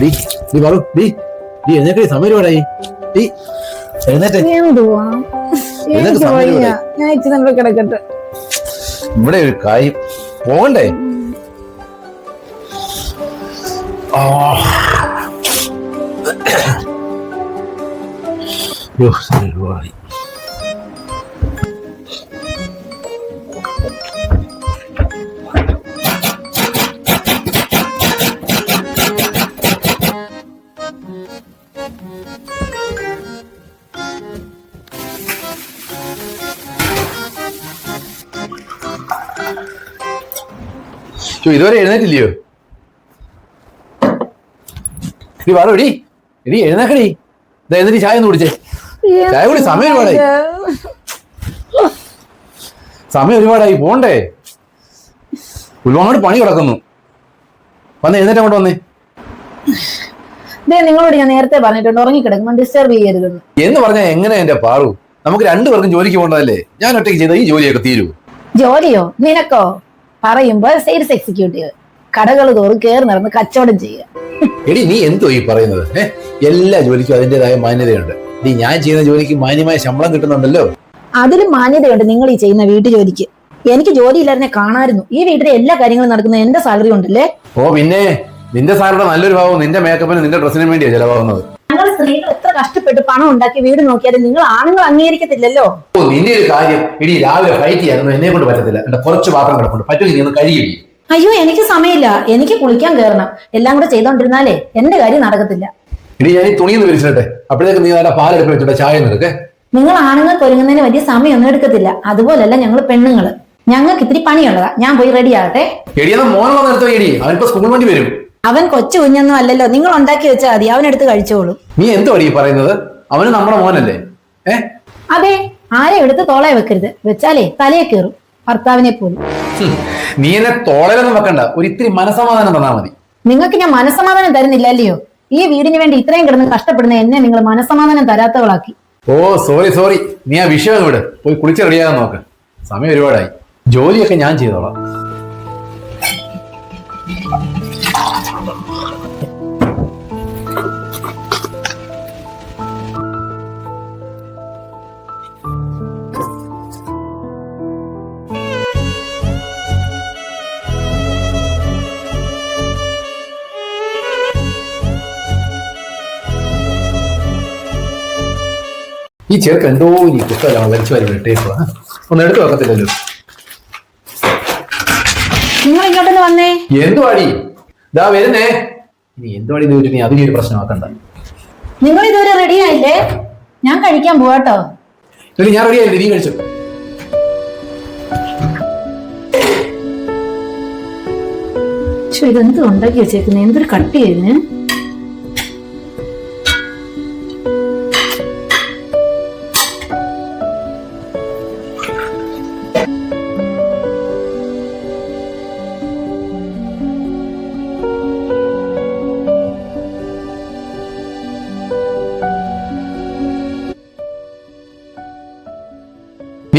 D നീ പറു D D എഴുന്നേക്കടി സമയം ഒരുപാടായി ഡീ എഴുന്നേറ്റ്. കിടക്കട്ടെ. ഇവിടെ ഒരു കായ് പോകണ്ടേ? ആ. ഒരുപാടായി ഇതുവരെ എഴുന്നേറ്റില്ലയോ? നീ വേറെ എടി എടി എഴുന്നേക്കടി. ഇതാ എന്നിട്ട് ചായ ഒന്ന് കുടിച്ചേ. ചായ കുടി സമയം ഒരുപാടായി. സമയം ഒരുപാടായി പോണ്ടേ. ഒരുപാട് പണി കിടക്കുന്നു. വന്ന് എഴുന്നേറ്റ് അങ്ങോട്ട് വന്നേ. നിങ്ങളോട് ഞാൻ നേരത്തെ പറഞ്ഞിട്ടുണ്ട് ഉറങ്ങി കിടക്കുമ്പോൾ ഡിസ്റ്റർബ് ചെയ്യരുത് എന്ന് പറഞ്ഞാൽ എങ്ങനെ എന്റെ പാറു? നമുക്ക് രണ്ടുപേർക്കും ജോലിക്ക് പോകണ്ടതല്ലേ? ഞാൻ ഒറ്റയ്ക്ക് ചെയ്ത ഈ ജോലിയൊക്കെ തീരൂ. ജോലിയോ? നിനക്കോ? പറയുമ്പോൾ സെയിൽസ് എക്സിക്യൂട്ടീവ് കടകൾ തോറും കയറി നടന്ന് കച്ചവടം ചെയ്യുക. എടി നീ എന്തോ ഈ പറയുന്നത്? എല്ലാ ജോലിക്കും അതിന്റെതായ മാന്യതയുണ്ട്. നീ ഞാൻ ചെയ്യുന്ന ജോലിക്ക് മാന്യമായ ശമ്പളം കിട്ടുന്നുണ്ടല്ലോ. അതിന് മാന്യതയുണ്ട് നിങ്ങൾ ഈ ചെയ്യുന്ന വീട്ടു ജോലിക്ക്. എനിക്ക് ജോലി ഇല്ലാതെ കാണാമായിരുന്നു ഈ വീട്ടിലെ എല്ലാ കാര്യങ്ങളും നടക്കുന്ന എന്റെ സാലറി ഉണ്ടല്ലേ? ഓ പിന്നെ നിന്റെ സാലറി നല്ലൊരു ഭാവം നിന്റെ മേക്കപ്പിന് നിന്റെ ഡ്രസ്സിനും വേണ്ടിയാ ചെലവാകുന്നത്. ഞങ്ങൾ സ്ത്രീകൾ എത്ര കഷ്ടപ്പെട്ട് പണം ഉണ്ടാക്കി വീട് നോക്കിയാലും നിങ്ങൾ ആണുങ്ങൾ അംഗീകരിക്കത്തില്ലല്ലോ. ഓ നിന്റെ ഒരു കാര്യം. ഇടി രാവിലെ ഫൈറ്റ് ചെയ്യാനൊന്നും എന്നെ കൊണ്ട് പറ്റത്തില്ല. എന്റെ കുറച്ച് പാത്രം കിടപ്പുണ്ട്. പറ്റുമെങ്കിൽ നീ ഒന്ന് കഴിയില്ല. അയ്യോ എനിക്ക് സമയമില്ല. എനിക്ക് കുളിക്കാൻ കയറണം എല്ലാം കൂടെ ചെയ്തോണ്ടിരുന്നാലേ എന്റെ കാര്യം നടക്കത്തില്ല. ഇടി ഞാൻ ഈ തുണിന്ന് വിരിച്ചിട്ടെ അപ്പോഴേക്ക് നീ നല്ല പാലെടുപ്പ് വെച്ചിട്ട് ചായ എടുക്കേ. നിങ്ങൾ ആണുങ്ങൾക്ക് ഒരുങ്ങുന്നതിന് വലിയ സമയമൊന്നും എടുക്കത്തില്ല. അതുപോലല്ല ഞങ്ങൾ പെണ്ണുങ്ങൾ ഞങ്ങൾക്ക് ഇത്തിരി പണിയുള്ളതാ. ഞാൻ പോയി റെഡി ആകട്ടെ. എടിയെന്ന മോനെ വന്ന് എടുത്തോ എടി. അവനിപ്പോ സ്കൂൾ വണ്ടി വരും. അവൻ കൊച്ചു കുഞ്ഞൊന്നും അല്ലല്ലോ. നിങ്ങൾ ഉണ്ടാക്കി വെച്ചാൽ മതി. അവനെടുത്ത് കഴിച്ചോളൂ. നീ എന്തോ അടി പറയുന്നത്? അവന് നമ്മുടെ മോനല്ലേ? ഏ? അതെ ആരെ എടുത്ത് തോളയെ വെക്കരുത്. വെച്ചാലേ തലയെ കയറും ഭർത്താവിനെ പോലും. നീ എന്നെ തോളയിലൊന്നും വെക്കണ്ട. ഒരു ഇത്തിരി മനസമാധാനം തന്നാ മതി. നിങ്ങൾക്ക് ഞാൻ മനസമാധാനം തരുന്നില്ല അല്ലയോ ഈ വീടിന് വേണ്ടി ഇത്രയും കിടന്ന് കഷ്ടപ്പെടുന്ന എന്നെ നിങ്ങൾ മനസമാധാനം തരാത്തവളാക്കി. ഓ സോറി സോറി നീ ആ വിഷയം വിട്. പോയി കുളിച്ച് റെഡിയാകാൻ നോക്ക്. സമയം ഒരുപാടായി. ജോലിയൊക്കെ ഞാൻ ചെയ്തോളാം. ഈ ചെറുക്ക് എന്തോ ഈ പുസ്തകം വലിച്ചു വരും വിട്ടേക്കുക ഒന്ന് എടുത്തു വെക്കത്തില്ലല്ലോ നിങ്ങൾ ഇങ്ങോട്ടൊന്ന് വന്നേ. എന്തുവാടി? ഇതാ വരുന്നേ. നീ എന്തുവാടി ചോദിച്ചിട്ട് നീ അതിന് ഒരു പ്രശ്നമാക്കണ്ട നിങ്ങൾ ഇതുവരെ റെഡി ആയില്ലേ? ഞാൻ കഴിക്കാൻ പോവാട്ടോ ഇല്ല ഞാൻ റെഡി ആയില്ലേ? നീ കഴിച്ചു. ഇതെന്ത് ഉണ്ടാക്കി വെച്ചേക്കുന്നത് എന്തൊരു കട്ടിയായിരുന്നു ചെയ്യുന്നേ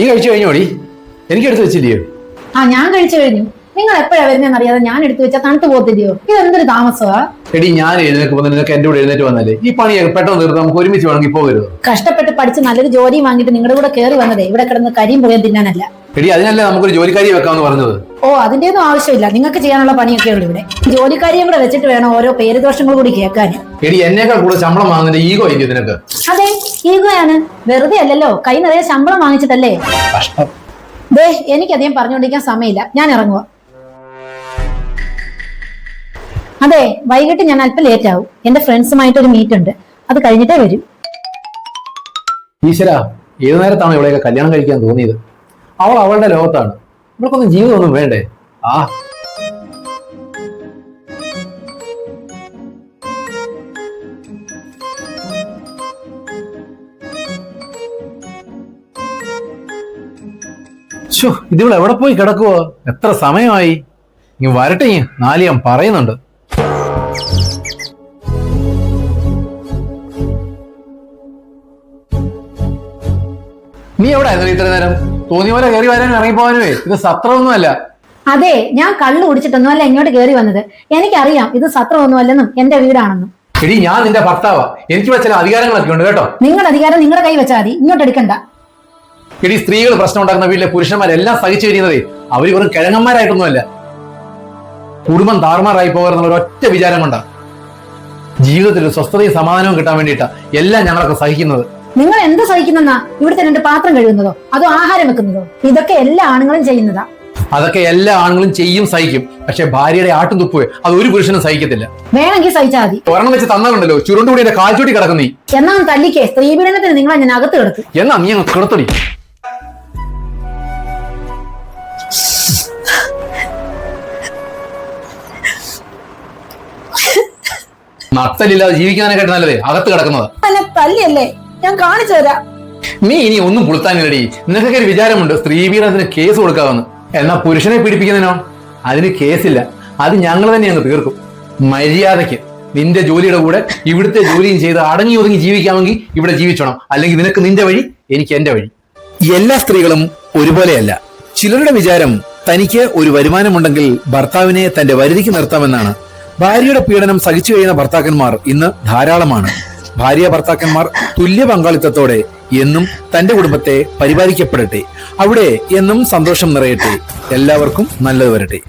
കഴിച്ചു കഴിഞ്ഞോടി? എനിക്ക് എടുത്തു വെച്ചില്ലയോ ആ ഞാൻ കഴിച്ചു കഴിഞ്ഞു. നിങ്ങൾ എപ്പോഴാ വരുന്നതെന്ന് അറിയാതെ ഞാൻ എടുത്തു വെച്ചാൽ തണുത്ത് പോകത്തില്ലയോ? ഇതെന്തൊരു താമസമാ? എടി ഞാൻ എഴുന്നേൽക്കുമ്പോൾ നിനക്ക് എന്റെ കൂടെ എഴുന്നേറ്റ് വന്നല്ലേ ഈ പണി പെട്ടെന്ന് തീർത്ത് നമുക്ക് ഒരുമിച്ച് വേണമെങ്കിൽ പോകരുത്? കഷ്ടപ്പെട്ട് പഠിച്ച് നല്ലൊരു ജോലി വാങ്ങിയിട്ട് നിങ്ങളുടെ കൂടെ കയറി വന്നതേ. ഇവിടെ കിടന്ന് കരിയും പോയാൽ തിന്നാനല്ല. എടി അതിനല്ലേ നമുക്കൊരു ജോലിക്കാരി വെക്കാമെന്ന് പറഞ്ഞത്? ഓ അതിന്റെ ഒന്നും ആവശ്യമില്ല. നിങ്ങൾക്ക് ചെയ്യാനുള്ള പണിയൊക്കെ ഉള്ളൂ ഇവിടെ. ജോലിക്കാരിയും കൂടെ വെച്ചിട്ട് വേണം ഓരോ പേര് ദോഷങ്ങൾ കൂടി കേൾക്കാൻ. എടി എന്നേക്കാൾ കൂടുതൽ ശമ്പളം വാങ്ങുന്നതിന്റെ ഈഗോ ആയിരിക്കും നിനക്ക് അതെ ഈഗോയാണ്. വെറുതെ അല്ലല്ലോ കൈ നിറയെ ശമ്പളം വാങ്ങിച്ചിട്ടല്ലേ? കഷ്ടം. ദേ എനിക്കധികം പറഞ്ഞുകൊണ്ടിരിക്കാൻ സമയമില്ല. ഞാൻ ഇറങ്ങുക അതെ വൈകിട്ട് ഞാൻ അല്പം ലേറ്റ് ആവും. എന്റെ ഫ്രണ്ട്സുമായിട്ട് ഒരു മീറ്റ് ഉണ്ട്. അത് കഴിഞ്ഞിട്ടേ വരും. ഈശ്വര ഏത് നേരത്താണ് ഇവിടെയൊക്കെ കല്യാണം കഴിക്കാൻ തോന്നിയത്? അവൾ അവളുടെ ലോകത്താണ്. നമ്മൾക്കൊന്നും ജീവിതമൊന്നും വേണ്ടേ? ആ. ശ്ശോ, ഇതിവൾ എവിടെ പോയി കിടക്കുവോ? എത്ര സമയമായി? ഇനി വരട്ടെ നാലിയം പറയുന്നുണ്ട്. നീ എവിടെ ആയിരുന്നു ഇത്ര നേരം? തോന്നിയ പോലെ കയറി വരാനും ഇറങ്ങിപ്പോവാനുമേ ഇത് സത്രമൊന്നുമല്ല. അതെ ഞാൻ കള്ളു കുടിച്ചിട്ടൊന്നും അല്ല ഇങ്ങോട്ട് കയറി വന്നത്. എനിക്കറിയാം ഇത് സത്രമൊന്നുമല്ലെന്നും എന്റെ വീടാണെന്നും. എടി ഞാൻ നിന്റെ ഭർത്താവാ. എനിക്ക് ചില അധികാരങ്ങളൊക്കെ ഉണ്ട് കേട്ടോ. നിങ്ങളുടെ അധികാരം നിങ്ങളുടെ കൈ വെച്ചാൽ മതി. ഇങ്ങോട്ട് എടുക്കണ്ട. എടി സ്ത്രീകൾ പ്രശ്നം ഉണ്ടാക്കുന്ന വീട്ടിലെ പുരുഷന്മാരെല്ലാം സഹിച്ചു കഴിയുന്നതേ അവർ വെറും കിഴങ്ങന്മാരായിട്ടൊന്നുമല്ല. കുടുംബം താറുമാറായി പോകാറുള്ള ഒറ്റ വിചാരം കൊണ്ടാണ് ജീവിതത്തിൽ സ്വസ്ഥതയും സമാധാനവും കിട്ടാൻ വേണ്ടിയിട്ടാണ് എല്ലാം ഞങ്ങളൊക്കെ സഹിക്കുന്നത്. നിങ്ങൾ എന്താ സഹിക്കുന്നെന്നാ ഇവിടുത്തെ രണ്ട് പാത്രം കഴുകുന്നതോ? അതോ ആഹാരം വെക്കുന്നതോ? ഇതൊക്കെ എല്ലാ ആണുങ്ങളും ചെയ്യുന്നതാ. അതൊക്കെ എല്ലാ ആണുങ്ങളും ചെയ്യും സഹിക്കും. പക്ഷെ ഭാര്യയുടെ ആട്ടും തുപ്പ് അത് ഒരു പുരുഷനും സഹിക്കത്തില്ല. വേണമെങ്കിൽ സഹിച്ചാൽ മതി. ഒരെണ്ണം വെച്ച് തന്നാലുണ്ടല്ലോ ചുരുണ്ടുകൂടി എന്റെ കാൽച്ചൂട്ടി കിടക്കുന്നീ എന്നാ തല്ലിക്കേ സ്ത്രീ പീഡനത്തിന് നിങ്ങളെ ഞാൻ അകത്ത് കിടക്കും. എന്നാ നീ അങ്ങ് കിടത്തടി നത്തലില്ലാതെ ജീവിക്കുന്നതിനെക്കാട്ടി നല്ലതേ അകത്ത് കിടക്കുന്നത്. തല്ലിയല്ലേ? ഞാൻ കാണിച്ചു തരാം. നീ ഇനി ഒന്നും പുളുത്താനില്ലടി. നിനക്കൊക്കെ ഒരു വിചാരമുണ്ട് സ്ത്രീ സ്ത്രീപീഡനത്തിന് കേസ് കൊടുക്കാമെന്ന്. എന്നാ പുരുഷനെ പീഡിപ്പിക്കുന്നതിനോ? അതിന് കേസില്ല. അത് ഞങ്ങൾ തന്നെ അങ്ങ് തീർക്കും. മര്യാദയ്ക്ക് നിന്റെ ജോലിയുടെ കൂടെ ഇവിടുത്തെ ജോലിയും ചെയ്ത് അടങ്ങി ഒതുങ്ങി ജീവിക്കാമെങ്കിൽ ഇവിടെ ജീവിച്ചോണം. അല്ലെങ്കിൽ നിനക്ക് നിന്റെ വഴി എനിക്ക് എന്റെ വഴി. എല്ലാ സ്ത്രീകളും ഒരുപോലെയല്ല. ചിലരുടെ വിചാരം തനിക്ക് ഒരു വരുമാനമുണ്ടെങ്കിൽ ഭർത്താവിനെ തന്റെ വരുതിക്ക് നിർത്താമെന്നാണ്. ഭാര്യയുടെ പീഡനം സഹിച്ചു കഴിയുന്ന ഭർത്താക്കന്മാർ ഇന്ന് ധാരാളമാണ്. ഭാര്യ ഭർത്താക്കന്മാർ തുല്യ പങ്കാളിത്തത്തോടെ എന്നും തന്റെ കുടുംബത്തെ പരിപാലിക്കപ്പെടട്ടെ. അവിടെ എന്നും സന്തോഷം നിറയട്ടെ. എല്ലാവർക്കും നല്ലത് വരട്ടെ.